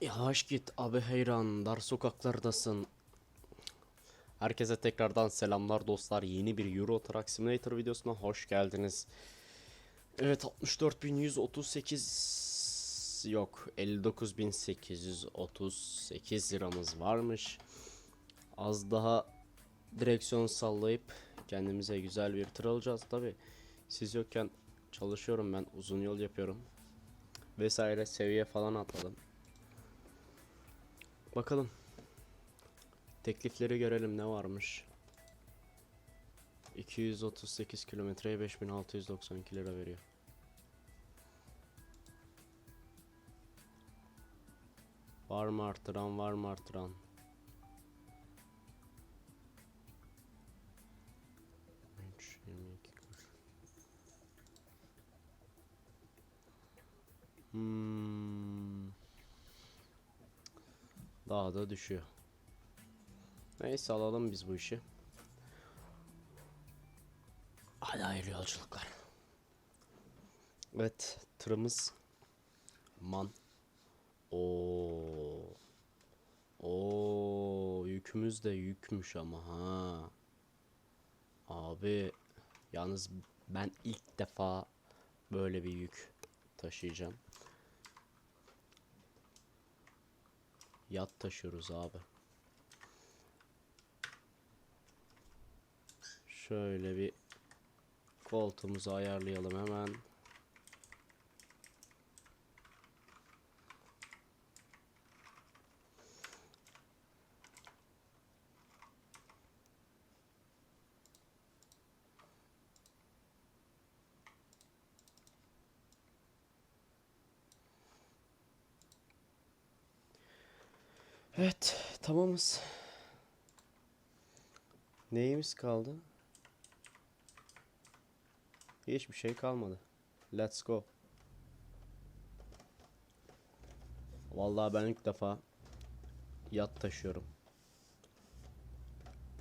Yavaş git abi heyran dar sokaklardasın. Herkese tekrardan selamlar dostlar. Yeni bir Euro Truck Simulator videosuna hoş geldiniz. Evet 64.138 yok 59.838 liramız varmış. Az daha direksiyon sallayıp kendimize güzel bir tır alacağız tabi. Siz yokken çalışıyorum ben uzun yol yapıyorum. Vesaire seviye falan atladım. Bakalım. Teklifleri görelim ne varmış. 238 kilometreye 5692 lira veriyor. Var mı artıran var mı artıran? Hmm. Daha da düşüyor. Neyse alalım biz bu işi. Hadi hayırlı yolculuklar. Evet tırımız man. Oo. Oo yükümüz de yükmüş ama ha. Abi yalnız ben ilk defa böyle bir yük taşıyacağım. Yat taşıyoruz abi. Şöyle bir koltuğumuzu ayarlayalım hemen. Evet, tamamız. Neyimiz kaldı? Hiçbir şey kalmadı. Let's go. Vallahi ben ilk defa yat taşıyorum.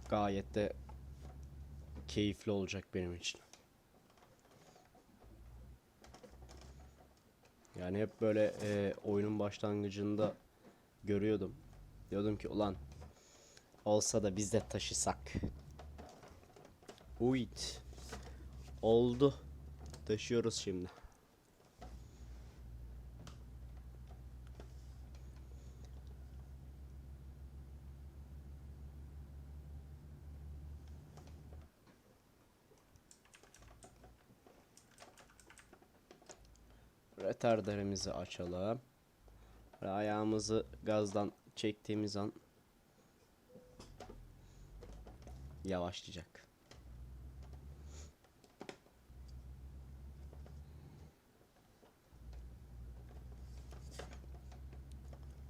Gayet de keyifli olacak benim için. Yani hep böyle e, oyunun başlangıcında görüyordum. Diyordum ki ulan olsa da biz de taşısak. Uyt. Oldu. Taşıyoruz şimdi. Retarderimizi açalım. Ve ayağımızı gazdan çektiğimiz an yavaşlayacak.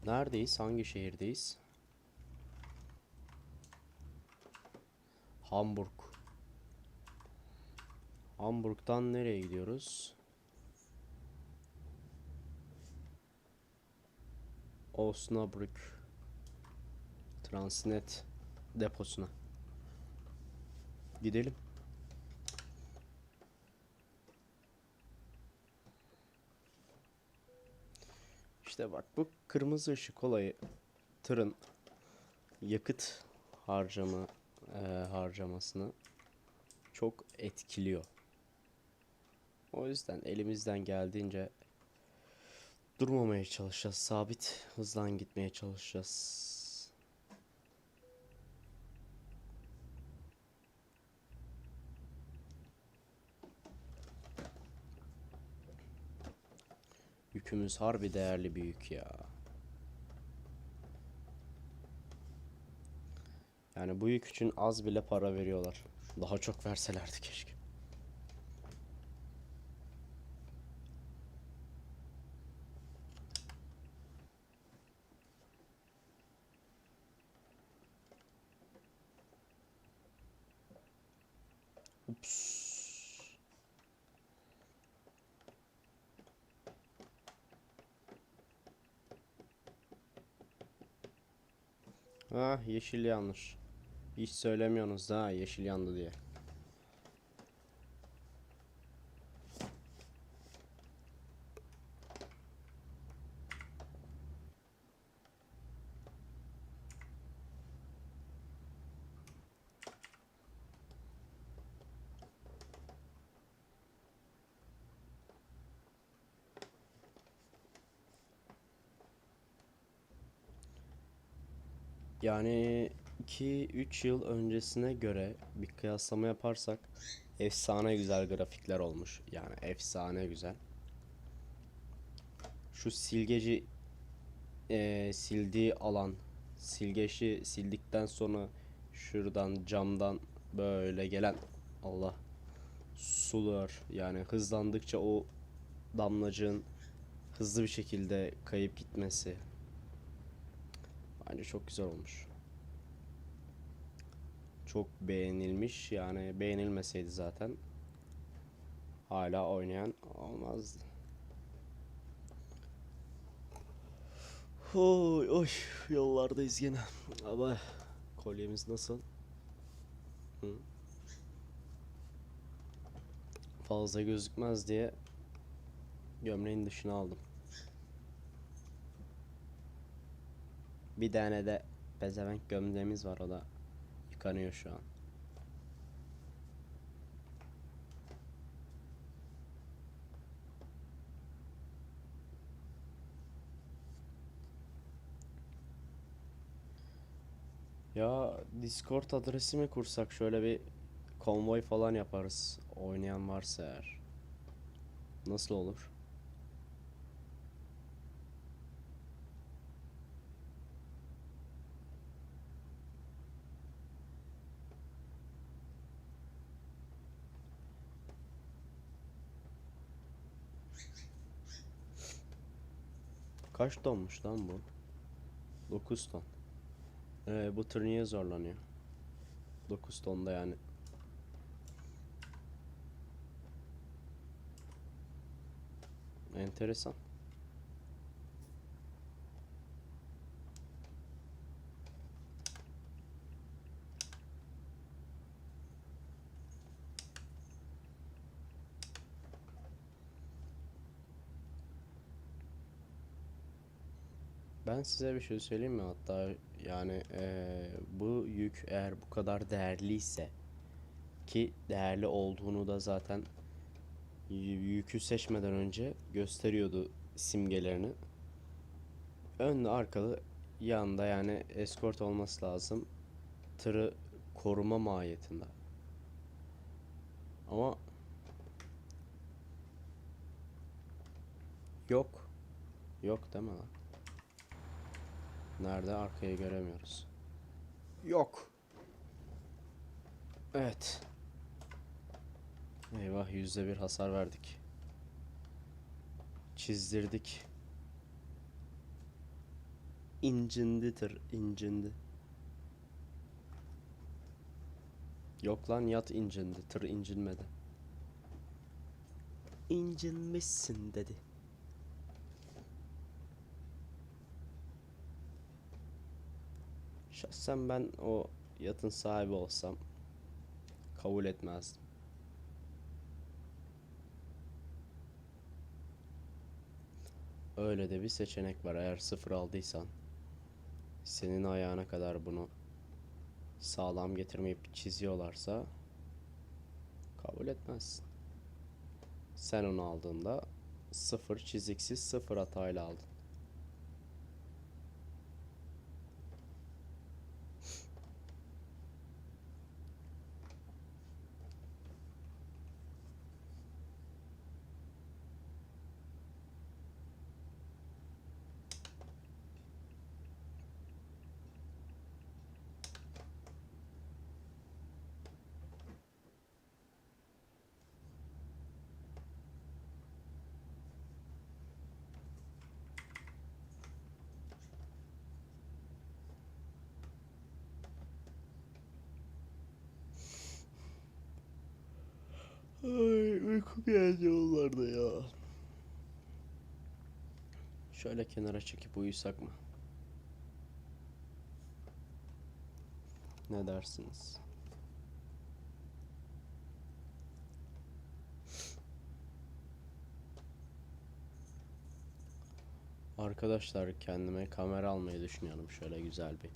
Neredeyiz? Hangi şehirdeyiz? Hamburg. Hamburg'dan nereye gidiyoruz? Osnabrück Transnet deposuna gidelim. İşte bak bu kırmızı ışık olayı tırın yakıt harcama e, harcamasını çok etkiliyor. O yüzden elimizden geldiğince durmamaya çalışacağız. Sabit hızlan gitmeye çalışacağız. Yükümüz harbi değerli bir yük ya. Yani bu yük için az bile para veriyorlar. Daha çok verselerdi keşke. Ups. Ha yeşil yanlış. Hiç söylemiyorsunuz da yeşil yandı diye. Yani 2-3 yıl öncesine göre bir kıyaslama yaparsak efsane güzel grafikler olmuş. Yani efsane güzel. Şu silgeci eee, sildiği alan silgeçi sildikten sonra şuradan camdan böyle gelen Allah sular yani hızlandıkça o damlacığın hızlı bir şekilde kayıp gitmesi bence çok güzel olmuş. Çok beğenilmiş yani beğenilmeseydi zaten hala oynayan olmazdı. Oy oy yollardayız gene. Ama kolyemiz nasıl? Hı? Fazla gözükmez diye gömleğin dışına aldım. Bir tane de pezevenk gömleğimiz var o da yıkanıyor şu an. Ya Discord adresi mi kursak şöyle bir konvoy falan yaparız. Oynayan varsa eğer. Nasıl olur? Kaç tonmuş lan bu? 9 ton. Ee, bu tır niye zorlanıyor? 9 tonda yani. Enteresan. Ben size bir şey söyleyeyim mi? Hatta yani eee, bu yük eğer bu kadar değerliyse ki değerli olduğunu da zaten yükü seçmeden önce gösteriyordu simgelerini. Önlü arkalı yanında yani eskort olması lazım. Tırı koruma mahiyetinde. Ama yok. Yok deme lan. Nerede? Arkayı göremiyoruz. Yok. Evet. Eyvah yüzde bir hasar verdik. Çizdirdik. İncindi tır, incindi. Yok lan yat incindi, tır incinmedi. İncinmişsin dedi. Şahsen ben o yatın sahibi olsam kabul etmezdim. Öyle de bir seçenek var. Eğer sıfır aldıysan senin ayağına kadar bunu sağlam getirmeyip çiziyorlarsa kabul etmezsin. Sen onu aldığında sıfır çiziksiz sıfır hatayla aldın. Ay uykum geldi yollarda ya. Şöyle kenara çekip uyusak mı? Ne dersiniz? Arkadaşlar kendime kamera almayı düşünüyorum. Şöyle güzel bir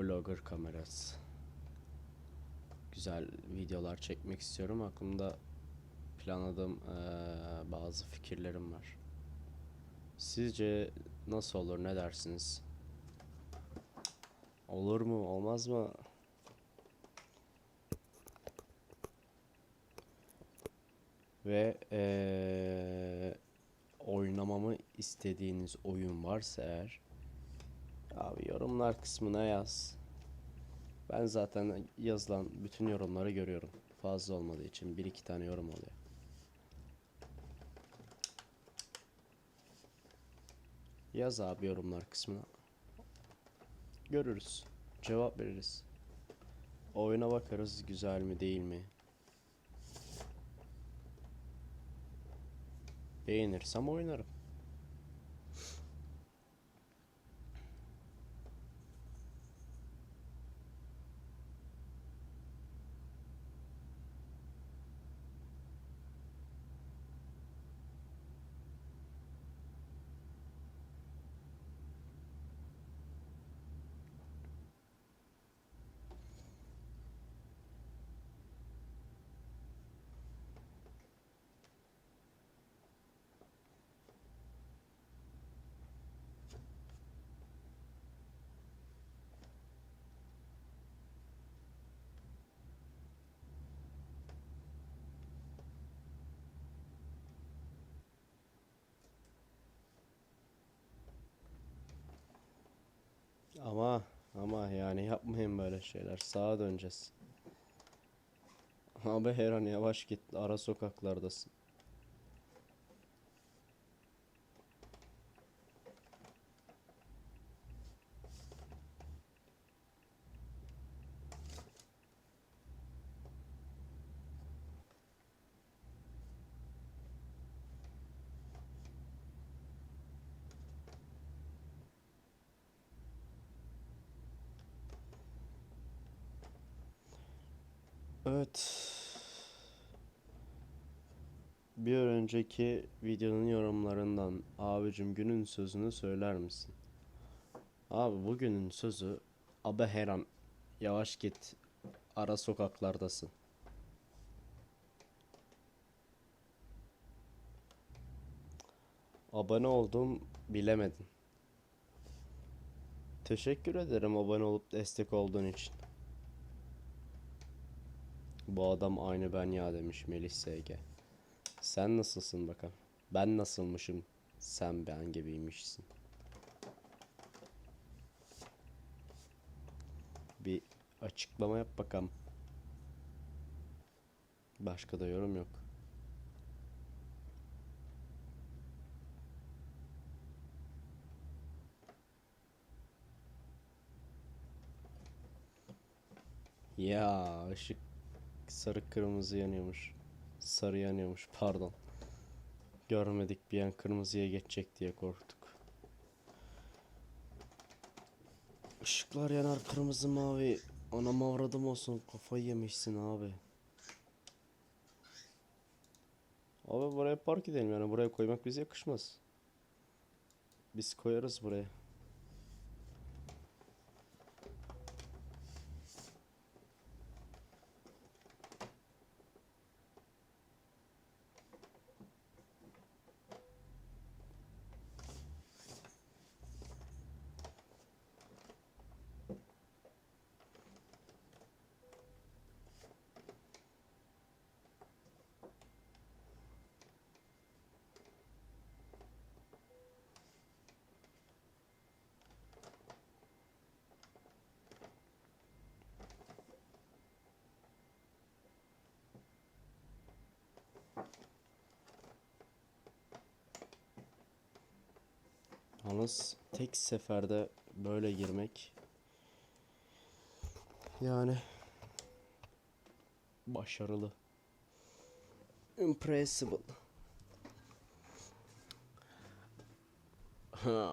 vlogger kamerası. Güzel videolar çekmek istiyorum. Aklımda planladığım eee, bazı fikirlerim var. Sizce nasıl olur? Ne dersiniz? Olur mu? Olmaz mı? Ve eee oynamamı istediğiniz oyun varsa eğer abi yorumlar kısmına yaz. Ben zaten yazılan bütün yorumları görüyorum. Fazla olmadığı için bir iki tane yorum oluyor. Yaz abi yorumlar kısmına. Görürüz. Cevap veririz. Oyuna bakarız güzel mi değil mi? Beğenirsem oynarım. Ama ama yani yapmayın böyle şeyler. Sağa döneceğiz. Abi her an yavaş git. Ara sokaklardasın. Evet. Bir önceki videonun yorumlarından abicim günün sözünü söyler misin? Abi bugünün sözü Abe her an yavaş git ara sokaklardasın. Abone oldum bilemedin. Teşekkür ederim abone olup destek olduğun için. Bu adam aynı ben ya demiş Melih SG. Sen nasılsın bakalım? Ben nasılmışım? Sen ben gibiymişsin. Bir açıklama yap bakalım. Başka da yorum yok. Ya ışık sarı kırmızı yanıyormuş. Sarı yanıyormuş pardon. Görmedik bir an kırmızıya geçecek diye korktuk. Işıklar yanar kırmızı mavi. Anam avradım olsun kafayı yemişsin abi. Abi buraya park edelim yani buraya koymak bize yakışmaz. Biz koyarız buraya. Yalnız tek seferde böyle girmek yani başarılı. Impressible.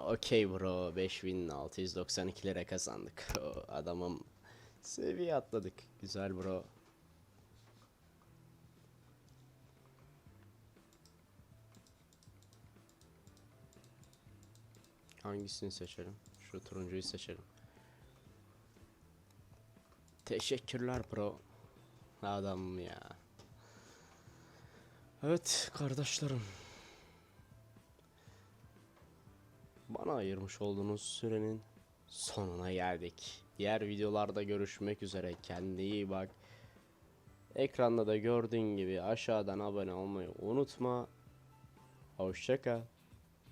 Okey bro 5692 lira kazandık. Adamım seviye atladık. Güzel bro. Hangisini seçelim? Şu turuncuyu seçelim. Teşekkürler bro. Adam ya. Evet kardeşlerim. Bana ayırmış olduğunuz sürenin sonuna geldik. Diğer videolarda görüşmek üzere. Kendine iyi bak. Ekranda da gördüğün gibi aşağıdan abone olmayı unutma. Hoşça kal.